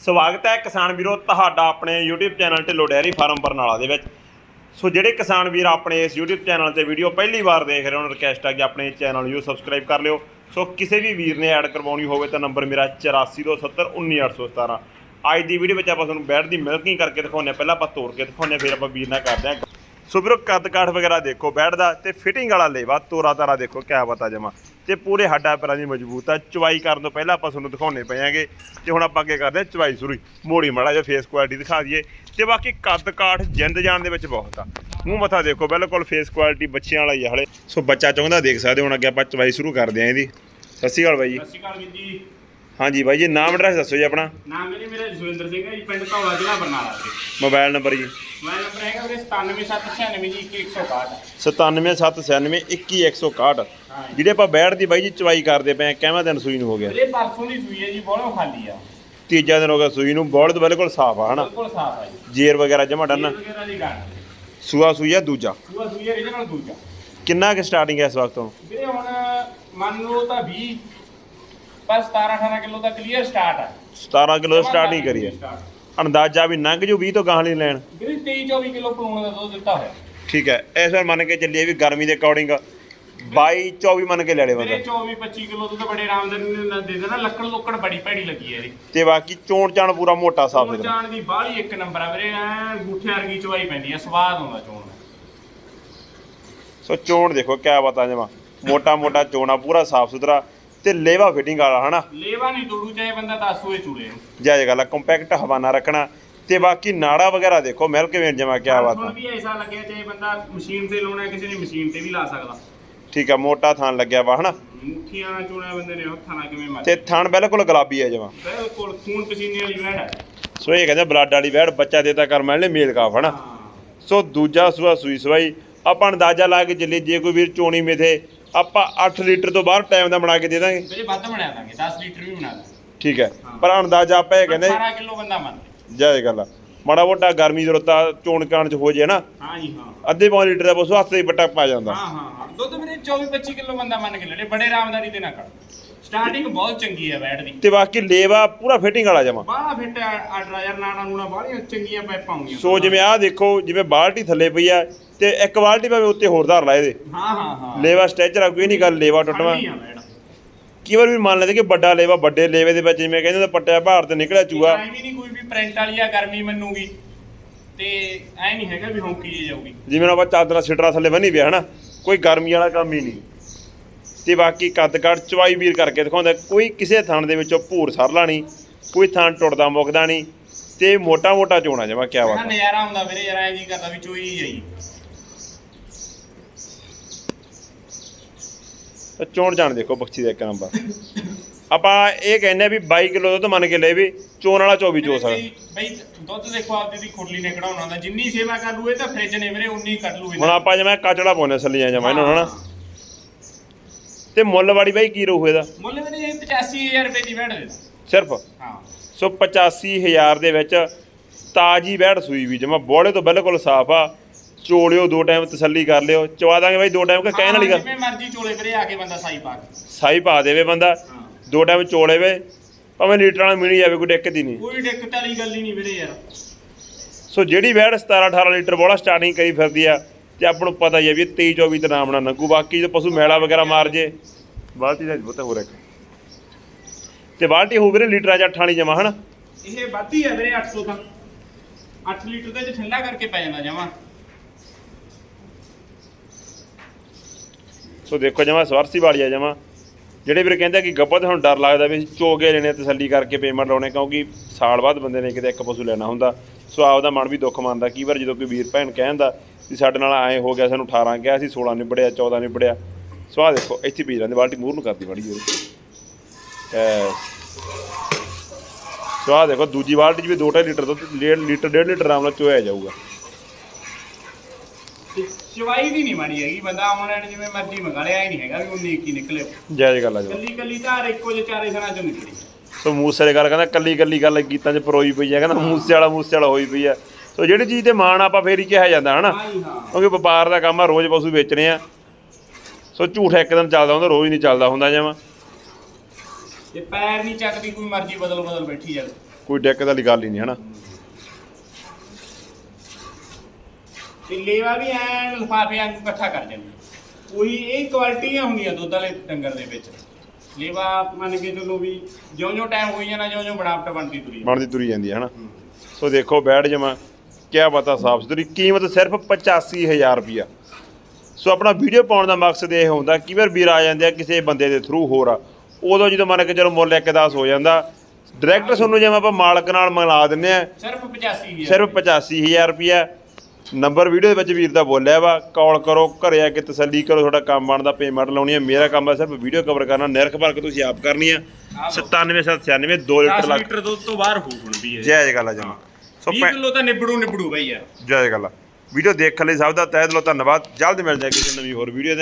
ਸਵਾਗਤ ਹੈ ਕਿਸਾਨ ਵੀਰੋ ਤੁਹਾਡਾ ਆਪਣੇ YouTube channel Dhillon dairy farm Barnala ਦੇ ਵਿੱਚ। ਸੋ ਜਿਹੜੇ ਕਿਸਾਨ ਵੀਰ ਆਪਣੇ ਇਸ YouTube ਚੈਨਲ ਤੇ ਵੀਡੀਓ ਪਹਿਲੀ ਵਾਰ ਦੇਖ ਰਹੇ ਹੋ ਰਿਕਵੈਸਟ ਆ ਕਿ ਆਪਣੇ ਚੈਨਲ ਨੂੰ ਸਬਸਕ੍ਰਾਈਬ ਕਰ ਲਿਓ। ਸੋ ਕਿਸੇ ਵੀ ਵੀਰ ਨੇ ਐਡ ਕਰਵਾਉਣੀ ਹੋਵੇ ਤਾਂ ਨੰਬਰ ਮੇਰਾ 8427191817 ਅੱਜ ਦੀ ਵੀਡੀਓ ਵਿੱਚ ਆਪਾਂ ਤੁਹਾਨੂੰ ਬੈਡ ਦੀ ਮਿਲਕਿੰਗ ਕਰਕੇ ਦਿਖਾਉਂਦੇ ਹਾਂ। ਪਹਿਲਾਂ ਆਪਾਂ ਤੋੜ ਕੇ ਦਿਖਾਉਂਦੇ ਹਾਂ, ਫਿਰ ਆਪਾਂ ਵੀਰ ਨਾਲ ਕਰਦੇ ਹਾਂ। ਸੋ ਵੀਰੋ ਕੱਦ ਕਾਠ ਵਗੈਰਾ ਦੇਖੋ ਬੈਡ ਦਾ ਤੇ ਫਿਟਿੰਗ ਵਾਲਾ ਲੇਵਾ ਤੋਰਾ ਤਾਰਾ ਦੇਖੋ, ਕਿਆ ਪਤਾ ਜਮਾ। ਤੇ ਪੂਰੇ ਹੱਡਾ ਪੈਰਾਂ ਦੀ ਮਜ਼ਬੂਤ ਆ। ਚਵਾਈ ਕਰਨ ਤੋਂ ਪਹਿਲਾਂ ਆਪਾਂ ਤੁਹਾਨੂੰ ਦਿਖਾਉਣੇ ਪਏਗੇ ਤੇ ਹੁਣ ਆਪਾਂ ਅੱਗੇ ਕਰਦੇ ਹਾਂ ਚਵਾਈ ਸ਼ੁਰੂ। ਮੋੜੀ ਮਾੜਾ ਜਿਹਾ ਫੇਸ ਕੁਆਲਿਟੀ ਦਿਖਾ ਦਈਏ। ਤੇ ਬਾਕੀ ਕੱਦ ਕਾਠ ਜਿੰਦ ਜਾਣ ਦੇ ਵਿੱਚ ਬਹੁਤ ਆ। ਮੂੰਹ ਮੱਥਾ ਦੇਖੋ, ਬਿਲਕੁਲ ਫੇਸ ਕੁਆਲਿਟੀ ਬੱਚਿਆਂ ਵਾਲਾ ਹੀ ਆ ਹਲੇ। ਸੋ ਬੱਚਾ ਚਾਹੁੰਦਾ ਦੇਖ ਸਕਦੇ ਹੁਣ ਅੱਗੇ ਆਪਾਂ ਚਵਾਈ ਸ਼ੁਰੂ ਕਰਦੇ ਹਾਂ ਇਹਦੀ। ਸਤਿ ਸ਼੍ਰੀ ਅਕਾਲ ਬਾਈ ਜੀ। ਸਤਿ ਸ਼੍ਰੀ ਅਕਾਲ ਵੀਰ ਜੀ। ਹਾਂਜੀ ਬਾਈ ਜੀ ਨਾਮ ਐਡਰੈਸ ਦੱਸੋ ਜੀ ਆਪਣਾ। ਨਾਮ ਮੇਰੇ ਮੇਰਾ ਜਸਵਿੰਦਰ ਸਿੰਘ ਹੈ ਜੀ ਪਿੰਡ ਧੌਲਾ ਜ਼ਿਲ੍ਹਾ ਬਰਨਾਲਾ ਜੀ। ਮੋਬਾਈਲ ਨੰਬਰ ਜੀ। ਮੋਬਾਈਲ ਨੰਬਰ ਹੈਗਾ ਵੀਰੇ 97796 ਜੀ 2161 97796 ਹਾਂ ਜਿਹੜੇ ਆਪਾਂ ਬੈਠ ਦੀ ਬਾਈ ਜੀ ਚਵਾਈ ਕਰਦੇ ਪਏ ਆ ਕਿਵੇਂ ਦਿਨ ਸੂਈ ਨੂੰ ਹੋ ਗਿਆ? ਵੀਰੇ ਪਰਸੋਂ ਦੀ ਸੂਈ ਹੈ ਜੀ ਬੋਲੋਂ ਖਾਲੀ ਆ। ਤੀਜਾ ਦਿਨ ਹੋ ਗਿਆ ਸੂਈ ਨੂੰ ਬੋਲਦ ਬਿਲਕੁਲ ਸਾਫ਼ ਆ ਹਨਾ? ਬਿਲਕੁਲ ਸਾਫ਼ ਆ ਜੀ। ਜੇਰ ਵਗੈਰਾ ਜਮਾ ਡਨ। ਵਗੈਰਾ ਦੀ ਗੱਲ। ਸੂਆ ਸੂਈ ਆ ਦੂਜਾ? ਸੂਆ ਸੂਈ ਹੈ ਰੀਜਨਲ ਦੂਜਾ। ਕਿੰਨਾ ਕਿ ਸਟਾਰਟਿੰਗ ਹੈ ਇਸ ਵਕਤ ਤੋਂ ਵੀਰੇ ਹੁਣ ਮੰਨ ਲਓ ਤਾਂ 20 ਪਰ 17 18 ਕਿਲੋ ਦਾ ਕਲੀਅਰ ਸਟਾਰਟ ਆ। 17 ਕਿਲੋ ਸਟਾਰਟਿੰਗ ਕਰੀ ਹੈ start। ਅੰਦਾਜ਼ਾ ਵੀ ਲੰਘ ਜੂ 20 ਤੋਂ ਗਾਹਾਂ ਨਹੀਂ ਲੈਣ। ਵੀਰੇ 23 24 ਕਿਲੋ ਪਲੂਣ ਦਾ ਦੁੱਧ ਦਿੱਤਾ ਹੋਇਆ। ਠੀਕ ਹੈ ਇਸ ਵਾਰ ਮੰਨ ਕੇ ਚੱਲੀਏ ਵੀ ਗਰਮੀ ਦੇ ਅਕੋਰਡਿੰਗ 22 24 ਮੰਨ ਕੇ ਲੈ ਲੈ ਵੀਰੇ ਬੰਦਾ 24 25 ਕਿਲੋ ਦੁੱਧ ਬੜੇ ਆਰਾਮ ਨਾਲ ਦੇ ਦੇਣਾ ਲੱਕੜ ਲੁੱਕੜ ਬੜੀ ਭੈੜੀ ਲੱਗੀ ਹੈ ਇਹਦੀ। ਤੇ ਬਾਕੀ ਚੋਣ ਚਾਣ ਪੂਰਾ ਮੋਟਾ ਸਾਫ਼ ਚੋਣ ਸੁਥਰਾ ਜਾਣ ਦੀ ਬਾਹਲੀ ਇੱਕ ਨੰਬਰ ਆ ਵੀਰੇ ਐ ਗੁੱਠੇ ਵਰਗੀ ਚਵਾਈ ਪੈਂਦੀ ਆ ਸਵਾਦ ਆਉਂਦਾ ਚੋਣ ਦਾ। ਸੋ ਚੋਣ ਦੇਖੋ ਕਿਆ ਪਤਾ ਜਮਾ ਮੋਟਾ ਮੋਟਾ ਚੋਣਾ ਪੂਰਾ ਸਾਫ਼ ਸੁਥਰਾ। ਤੇ ਲੇਵਾ ਫਿਟਿੰਗ ਵਾਲਾ ਹਨਾ? ਲੇਵਾ ਨਹੀਂ ਤੋੜੂ ਚਾਹੇ ਬੰਦਾ 10 ਹੋਏ ਚੂਲੇ ਨੂੰ ਜਾਇਜ਼ ਗੱਲ ਆ ਕੰਪੈਕਟ ਹਵਾਨਾ ਰੱਖਣਾ। ਤੇ ਬਾਕੀ ਨਾੜਾ ਵਗੈਰਾ ਦੇਖੋ ਮਿਲਕ ਵੇਨ ਜਮਾ ਕਿਆ ਬਾਤ ਆ। ਵੀ ਐਸਾ ਲੱਗਿਆ ਚਾਹੇ ਬੰਦਾ ਮਸ਼ੀਨ ਤੇ ਲਾਉਣਾ ਕਿਸੇ ਨੇ ਮਸ਼ੀਨ ਤੇ ਵੀ ਲਾ ਸਕਦਾ। ਠੀਕ ਆ ਮੋਟਾ ਥਾਨ ਲੱਗਿਆ ਵਾ ਹਨਾ? ਮੁੱਠੀਆਂ ਚੋਣਿਆ ਬੰਦੇ ਨੇ ਹੱਥਾਂ ਨਾਲ ਕਿਵੇਂ ਮਾਰ ਤੇ ਥਣ ਬਿਲਕੁਲ ਗੁਲਾਬੀ ਆ ਜਮਾ। ਬਿਲਕੁਲ ਖੂਨ ਪਸੀਨੇ ਵਾਲੀ ਵੈੜ ਹੈ। ਸੋ ਇਹ ਕਹਿੰਦੇ ਬਲੱਡ ਵਾਲੀ ਵੈੜ ਬੱਚਾ ਦੇਤਾ ਕਰ ਮੈਲ ਨੇ ਮੇਲ ਕਾਫ ਹਨਾ? ਹਾਂ। ਸੋ ਦੂਜਾ ਸੂਆ ਸੂਈ ਸਵਾਈ ਆਪਾਂ ਅੰਦਾਜ਼ਾ ਲਾ ਕੇ ਚੱਲੇ ਜੇ ਕੋਈ ਵੀਰ ਚੋਣੀ ਮੇਥੇ ਆਪਾਂ 8 ਲੀਟਰ ਤੋਂ ਬਾਹਰ ਟਾਈਮ ਦਾ ਬਣਾ ਕੇ ਦੇ ਦਾਂਗੇ। ਵੀਰੇ ਵੱਧ ਬਣਾ ਦਾਂਗੇ 10 ਲੀਟਰ ਵੀ ਬਣਾ ਦਾਂਗੇ। ਠੀਕ ਹੈ ਪਰ ਅੰਦਾਜ਼ਾ ਆਪਾਂ ਇਹ ਕਹਿੰਦੇ 18 ਕਿਲੋ ਬੰਦਾ ਮੰਨ। ਜਾਇਜ਼ ਗੱਲ ਆ ਮਾੜਾ ਮੋਟਾ ਗਰਮੀ ਦੀ ਰੁੱਤ ਆ ਚੋਣ ਕਾਣ ਚ ਹੋ ਜੇ ਨਾ ਹਾਂ ਜੀ ਹਾਂ। ਅੱਧੇ ਪੌਣ ਲੀਟਰ ਦਾ ਪਸ਼ੂ ਹੱਥ ਤੇ ਹੀ ਬੱਟਾ ਪਾ ਜਾਂਦਾ। ਹਾਂ ਹਾਂ। ਦੁੱਧ ਵੀਰੇ 24 25 ਕਿਲੋ ਬੰਦਾ ਮੰਨ ਕੇ ਲੈ ਲੇ ਬੜੇ ਆਰਾਮਦਾਰੀ ਦੇ ਨਾਲ ਕਰ ਸਟਾਰਟਿੰਗ ਬਹੁਤ ਚੰਗੀ ਹੈ ਵੈੜ ਦੀ। ਤੇ ਬਾਕੀ ਲੇਵਾ ਪੂਰਾ ਫਿਟਿੰਗ ਵਾਲਾ ਜਮਾ। ਬਾਹਲਾ ਫਿੱਟ ਆਰਡਰ ਯਾਰ ਨਾਣਾ ਨੂਣਾ ਬਾਹਲੀਆਂ ਚੰਗੀਆਂ ਪਾਈਪਾਂ ਆਉਂਗੀਆਂ ਸੋ ਜਿਵੇਂ ਆਹ ਦੇਖੋ ਜਿਵੇਂ ਬਾਲਟੀ ਥੱਲੇ ਪਈ ਆ ਤੇ ਇੱਕ ਬਾਲਟੀ ਭਾਵੇਂ ਉੱਤੇ ਹੋਰ ਧਰ ਲਾ ਇਹਦੇ ਹਾਂ ਹਾਂ ਹਾਂ। ਲੇਵਾ ਸਟੈਚਰ ਆ ਕੋਈ ਨਹੀਂ ਗੱਲ ਲੇਵਾ ਟੁੱਟਵਾ। ਖੜਨੀ ਆ ਵੈੜ ਕਈ ਵਾਰ ਵੀ ਮੰਨ ਲੈਂਦੇ ਕਿ ਵੱਡਾ ਲੇਵਾ ਵੱਡੇ ਲੇਵੇ ਦੇ ਵਿੱਚ ਜਿਵੇਂ ਕਹਿੰਦੇ ਨੇ ਪੱਟਿਆ ਭਾਰ ਤੇ ਨਿਕਲਿਆ ਚੂਆ ਐ ਵੀ ਨਹੀਂ ਕੋਈ ਵੀ ਪ੍ਰਿੰਟ ਵਾਲੀ ਆ ਗਰਮੀ ਮੰਨੂਗੀ। ਤੇ ਐ ਨਹੀਂ ਹੈਗਾ ਵੀ ਹੌਂਕੀ ਜੇ ਜਾਊਗੀ। ਜਿਵੇਂ ਆਪਾਂ ਚਾਦਰਾਂ ਸਿਟਰਾ ਥੱਲੇ ਬੰਨੀ ਪਿਆ ਹਨਾ। ਕੋਈ ਗਰਮੀ ਵਾਲਾ ਕੰਮ ਹੀ ਨਹੀਂ। ਤੇ ਬਾਕੀ ਕੱਦ ਕੱਦ ਚਵਾਈ ਵੀਰ ਕਰਕੇ ਦਿਖਾਉਂਦਾ ਕੋਈ ਕਿਸੇ ਥਣ ਦੇ ਵਿੱਚੋਂ ਭੂਰ ਸਰਲਾ ਨਹੀਂ ਕੋਈ ਥਣ ਟੁੱਟਦਾ ਮੁੱਕਦਾ ਨਹੀਂ ਤੇ ਮੋਟਾ ਮੋਟਾ ਚੋਣਾ ਜਮਾ ਕਿਆ ਬਾਤ। ਨਜ਼ਾਰਾ ਆਉਂਦਾ ਵੀਰੇ ਯਾਰ ਐ ਜੀ ਕਰਦਾ ਵੀ ਚੋਈ ਜਾਈ। ਤਾਂ ਚੋਣ ਜਾਣ ਦੇਖੋ ਬੱਚੀ ਦਾ ਇੱਕ ਨੰਬਰ ਆਪਾਂ ਇਹ ਕਹਿੰਦੇ ਵੀ 22 ਕਿਲੋ ਦੁੱਧ ਮੰਨ ਕੇ ਲੈ ਵੀ ਚੋਣ ਵਾਲਾ 24 ਚੋ ਸਕਦਾ ਬਈ ਦੁੱਧ ਦੇਖੋ ਆਪਦੀ ਦੀ ਖੁਰਲੀ ਨੇ ਕਢਾਉਣਾ ਹੁੰਦਾ। ਜਿੰਨੀ ਸੇਵਾ ਕਰ ਲੂ ਇਹ ਤਾਂ ਫ੍ਰਿਜ ਨੇ ਵੀਰੇ ਉਨੀ ਕੱਢ ਲੂ ਹੁਣ ਆਪਾਂ ਜਿਵੇਂ ਕਚੜਾ ਪਾਉਨੇ ਸੱਲੀਆਂ ਜਮਾ ਇਹਨਾਂ ਨੂੰ ਹਨਾ ਤੇ ਮੁੱਲ ਵਾਲੀ ਬਾਈ ਕੀ ਰਹੂ ਇਹਦਾ? ਮੁੱਲ ਵੀਰੇ ਇਹ 85000 ਰੁਪਏ ਦੀ ਵੈੜ ਦੇ ਸਿਰਫ? ਹਾਂ। ਸੋ 85000 ਦੇ ਵਿੱਚ ਤਾਜੀ ਵੈੜ ਸੂਈ ਵੀ ਜਮਾ ਬੋਲੇ ਤੋਂ ਬਿਲਕੁਲ ਸਾਫ਼ ਆ। ਚੋਲਿਓ ਦੋ ਟਾਈਮ ਤਸੱਲੀ ਕਰ ਲਿਓ। ਚਵਾ ਦਾਂਗੇ ਬਾਈ ਦੋ ਟਾਈਮ ਕਿ ਕਹਿਣ ਵਾਲੀ ਗੱਲ? ਜਿਵੇਂ ਮਰਜ਼ੀ ਚੋਲੇ ਵੀਰੇ ਆ ਕੇ ਬੰਦਾ ਸਾਈ ਪਾ ਸਾਈ ਪਾ ਦੇਵੇ ਬੰਦਾ। ਦੋ ਟਾਈਮ ਚੋਲੇ ਵੇ ਭਾਵੇਂ ਲੀਟਰ ਵਾਲਾ ਮਿਣੀ ਜਾਵੇ ਕੋਈ ਦਿੱਕਤ ਹੀ ਨਹੀਂ। ਕੋਈ ਦਿੱਕਤ ਵਾਲੀ ਗੱਲ ਹੀ ਨਹੀਂ ਵੀਰੇ ਯਾਰ। ਸੋ ਜਿਹੜੀ ਵੈੜ 17 18 ਲੀਟਰ ਬੋਲਾ ਸਟਾਰਟਿੰਗ ਕਰੀ ਫਿਰਦੀ ਆ ਤੇ ਆਪਾਂ ਨੂੰ ਪਤਾ ਹੀ ਆ ਵੀ ਇਹ 23 24 ਤੇ ਨਾਮ ਨਾ ਨੰਗੂ ਬਾਕੀ ਜੇ ਪਸ਼ੂ ਮੈਲਾ ਵਗੈਰਾ ਮਾਰ ਜੇ। ਬਾਲਟੀ ਦਾ ਬਹੁਤ ਹੋ ਰਿਹਾ ਤੇ ਬਾਲਟੀ ਹੋ ਵੀਰੇ ਲੀਟਰਾਂ ਜਾਂ ਠਾਣੀ ਜਮਾ ਹਨਾ? ਇਹ ਵੱਧੀ ਹੈ ਵੀਰੇ 800 ਤਾਂ। 8 ਲੀਟਰ ਦੇ ਚ ਠੰਡਾ ਕਰਕੇ ਪੈ ਜਾਂਦਾ ਜਮਾ। ਸੋ ਦੇਖੋ ਜਮਾ ਸਵਰਸੀ ਵਾਲੀ ਆ ਜਮਾ। ਜਿਹੜੇ ਵੀਰ ਕਹਿੰਦੇ ਕਿ ਗੱਪਾ ਤੇ ਹੁਣ ਡਰ ਲੱਗਦਾ ਵੀ ਚੋਗੇ ਲੈਣੇ ਤਸੱਲੀ ਕਰਕੇ ਪੇਮੈਂਟ ਲਾਉਣੇ ਕਿਉਂਕਿ ਸਾਲ ਬਾਅਦ ਬੰਦੇ ਨੇ ਕਿਤੇ ਇੱਕ ਪਸ਼ੂ ਲੈਣਾ ਹੁੰਦਾ। ਸੋ ਆਪਦਾ ਮਨ ਵੀ ਦੁੱਖ ਮੰਨਦਾ। ਕਈ ਵਾਰ ਜਦੋਂ ਕੋਈ ਵੀਰ ਭੈਣ ਕਹਿੰਦਾ ਵੀ ਸਾਡੇ ਨਾਲ ਐਂ ਹੋ ਗਿਆ, ਸਾਨੂੰ 18 ਕਿਹਾ ਸੀ 16 ਨਿਬੜਿਆ 14 ਨਿਬੜਿਆ। ਸੋ ਆਹ ਦੇਖੋ, ਇੱਥੇ ਪੀ ਜਾਂਦੇ ਬਾਲਟੀ ਮੂਰ ਨੂੰ ਕਰਦੀ ਬੜੀ ਵੀਰੇ ਐ ਸੋ ਆਹ ਦੇਖੋ, ਦੂਜੀ ਬਾਲਟੀ 'ਚ ਵੀ 2.5 ਲੀਟਰ ਦੁੱਧ, ਡੇਢ, ਲੀਟਰ 1.5 ਲੀਟਰ ਆਰਾਮ ਨਾਲ ਚੋਇਆ ਜਾਊਗਾ। ਤੇ ਚਵਾਈ ਦੀ ਨਹੀਂ ਮਾੜੀ ਹੈਗੀ ਬੰਦਾ ਆਨਲਾਈਨ ਜਿਵੇਂ ਮਰਜ਼ੀ ਮੰਗਾ ਲਿਆ ਹੀ ਨਹੀਂ ਹੈਗਾ ਵੀ ਉਨੀ ਇੱਕ ਹੀ ਨਿਕਲੇ। ਜਾਇਜ਼ ਗੱਲ ਆ ਜੀ। ਕੱਲੀ ਕੱਲੀ ਧਾਰ ਇੱਕੋ ਜਿਹੇ ਚਾਰੇ ਸਣਾ ਚੋਂ ਨਿਕਲੀ। ਸੋ ਮੂਸੇ ਵਾਲੇ ਗੱਲ ਕਹਿੰਦਾ ਕੱਲੀ ਕੱਲੀ ਗੱਲ ਗੀਤਾਂ 'ਚ ਪਰੋਈ ਪਈ ਆ ਕਹਿੰਦਾ ਮੂਸੇ ਵਾਲਾ ਮੂਸੇ ਵਾਲਾ ਹੋਈ ਪਈ ਆ। ਸੋ ਜਿਹੜੀ ਚੀਜ਼ ਤੇ ਮਾਣ ਆਪਾਂ ਫੇਰ ਹੀ ਕਿਹਾ ਜਾਂਦਾ ਹਨਾ? ਹਾਂ ਹਾਂ। ਕਿਉਂਕਿ ਵਪਾਰ ਦਾ ਕੰਮ ਆ ਰੋਜ਼ ਪਸ਼ੂ ਵੇਚਣੇ ਆ। ਸੋ ਝੂਠ ਇੱਕ ਦਿਨ ਚੱਲਦਾ ਹੁੰਦਾ ਰੋਜ਼ ਨਹੀਂ ਚੱਲਦਾ ਹੁੰਦਾ ਜਮਾ। ਤੇ ਪੈਰ ਨਹੀਂ ਚੱਕਦੀ ਕੋਈ ਮਰਜ਼ੀ ਬਦਲ ਬਦਲ ਬੈਠੀ ਜਾਵੇ। ਕੋਈ ਦਿੱਕਤ ਵਾਲੀ ਗੱਲ ਹੀ ਨਹੀਂ ਹਨਾ? ਤੇ ਲੇਵਾ ਵੀ ਐ ਲਫਾਫੇ ਵਾਂਗੂ ਇਕੱਠਾ ਕਰ ਜਾਂਦੀ ਉਹੀ ਇਹ ਕੁਆਲਿਟੀਆਂ ਹੁੰਦੀਆਂ ਦੁੱਧ ਵਾਲੇ ਡੰਗਰ ਦੇ ਵਿੱਚ। ਲੇਵਾ ਮੰਨ ਕੇ ਚੱਲੋ ਵੀ ਜਿਉਂ-ਜਿਉਂ ਟਾਈਮ ਹੋਈ ਜਾਣਾ ਜਿਉਂ-ਜਿਉਂ ਬਣਾਵਟ ਬਣਦੀ ਤੁਰੀ। ਬਣਦੀ ਤੁਰੀ ਜਾਂਦੀ ਹੈ ਹਨਾ? ਸੋ ਦੇਖੋ ਬੈਠ ਜਮਾ ਕਿਆ ਪਤਾ ਸਾਫ਼ ਸੁਥਰੀ ਕੀਮਤ ਸਿਰਫ 85000 ਰੁਪਿਆ ਸੋ ਆਪਣਾ ਵੀਡੀਓ ਪਾਉਣ ਦਾ ਮਕਸਦ ਇਹ ਹੁੰਦਾ ਕਿ ਵਾਰ ਵੀਰ ਆ ਜਾਂਦੇ ਆ ਕਿਸੇ ਬੰਦੇ ਦੇ ਥਰੂ ਹੋਰ ਆ। ਉਦੋਂ ਜਦੋਂ ਮੰਨ ਕੇ ਚਲੋ ਮੁੱਲ ਇੱਕ 10 ਹੋ ਜਾਂਦਾ ਡਾਇਰੈਕਟ ਤੁਹਾਨੂੰ ਜਿਵੇਂ ਆਪਾਂ ਮਾਲਕ ਨਾਲ ਮਿਲਾ ਦਿੰਨੇ ਆ ਸਿਰਫ 85000 ਸਿਰਫ 85000 ਰੁਪਿਆ ਨੰਬਰ ਵੀਡੀਓ ਦੇ ਵਿੱਚ ਵੀਰ ਦਾ ਬੋਲਿਆ ਵਾ ਕਾਲ ਕਰੋ ਘਰੇ ਆ ਕੇ ਤਸੱਲੀ ਕਰੋ ਤੁਹਾਡਾ ਕੰਮ ਬਣਦਾ ਪੇਮੈਂਟ ਲਾਉਣੀ ਹੈ ਮੇਰਾ ਕੰਮ ਹੈ ਸਿਰਫ ਵੀਡੀਓ ਕਵਰ ਕਰਨਾ ਨਿਰਖ ਭਰ ਕੇ ਤੁਸੀਂ ਆਪ ਕਰਨੀ ਆ। 97796 2 ਲੀਟਰ 10 ਲੱਗ ਲੀਟਰ ਦੁੱਧ ਤੋਂ ਬਾਹਰ ਹੋ ਹੁਣ ਵੀ ਇਹ। ਜਾਇਜ਼ ਗੱਲ ਜਮਾ ਸੋ 20 ਪੈ- ਕਿਲੋ ਤਾਂ ਨਿਬੜੂ ਨਿਬੜੂ ਬਈ ਯਾਰ। ਜਾਇਜ਼ ਗੱਲ ਆ ਵੀਡੀਓ ਦੇਖਣ ਲਈ ਸਭ ਦਾ ਤਹਿ ਦਿਲੋਂ ਧੰਨਵਾਦ। ਜਲਦ ਮਿਲ ਜਾਏ ਕਿਸੇ ਨਵੀਂ ਹੋਰ ਵੀਡੀਓ